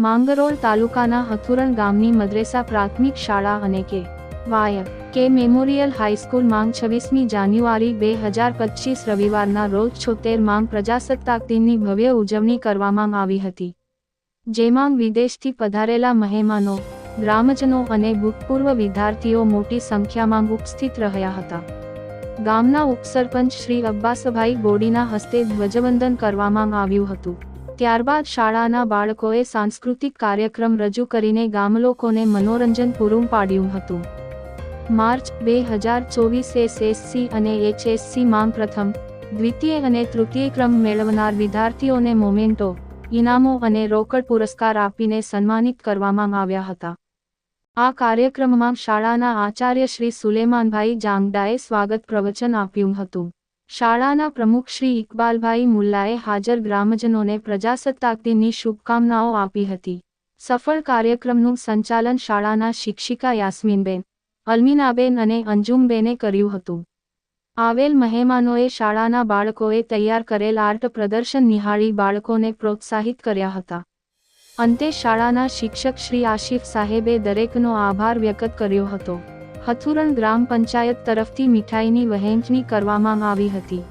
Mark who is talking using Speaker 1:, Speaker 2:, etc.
Speaker 1: માંગરોળ તાલુકાના હથુરણ ગામની મદ્રેસા પ્રાથમિક શાળા અને કે. વાય. કે. મેમોરિયલ હાઈસ્કૂલ માંગ છવ્વીસમી જાન્યુઆરી બે હજાર પચીસ રવિવારના રોજ છોતેર માંગ પ્રજાસત્તાક દિનની ભવ્ય ઉજવણી કરવામાં આવી હતી. જેમાં વિદેશથી પધારેલા મહેમાનો, ગ્રામજનો અને ભૂતપૂર્વ વિદ્યાર્થીઓ મોટી સંખ્યામાં ઉપસ્થિત રહ્યા હતા. ગામના ઉપસરપંચ શ્રી અબ્બાસભાઈ બોડીના હસ્તે ધ્વજવંદન કરવામાં આવ્યું હતું. ત્યારબાદ શાળાના બાળકોએ સાંસ્કૃતિક કાર્યક્રમ રજૂ કરીને ગામલોકોને મનોરંજન પૂરું પાડ્યું હતું. માર્ચ બે હજાર ચોવીસ એસએસસી અને એચએસસી માં પ્રથમ, દ્વિતીય અને તૃતીય ક્રમ મેળવનાર વિદ્યાર્થીઓને મોમેન્ટો, ઇનામો અને રોકડ પુરસ્કાર આપીને સન્માનિત કરવામાં આવ્યા હતા. આ કાર્યક્રમમાં શાળાના આચાર્ય શ્રી સુલેમાનભાઈ જાંગડાએ સ્વાગત પ્રવચન આપ્યું હતું. શાળાના પ્રમુખ શ્રી ઇકબાલભાઈ મુલ્લાએ હાજર ગ્રામજનોને પ્રજાસત્તાક દિનની શુભકામનાઓ આપી હતી. સફળ કાર્યક્રમનું સંચાલન શાળાના શિક્ષિકા યાસ્મીનબેન, અલ્મીનાબેન અને અંજુમબેને કર્યું હતું. આવેલ મહેમાનોએ શાળાના બાળકોએ તૈયાર કરેલ આર્ટ પ્રદર્શન નિહાળી બાળકોને પ્રોત્સાહિત કર્યા હતા. અંતે શાળાના શિક્ષક શ્રી આશિફ સાહેબે દરેકનો આભાર વ્યક્ત કર્યો હતો. હથુરણ ગ્રામ પંચાયત તરફથી મીઠાઈની વહેંચણી કરવામાં આવી હતી.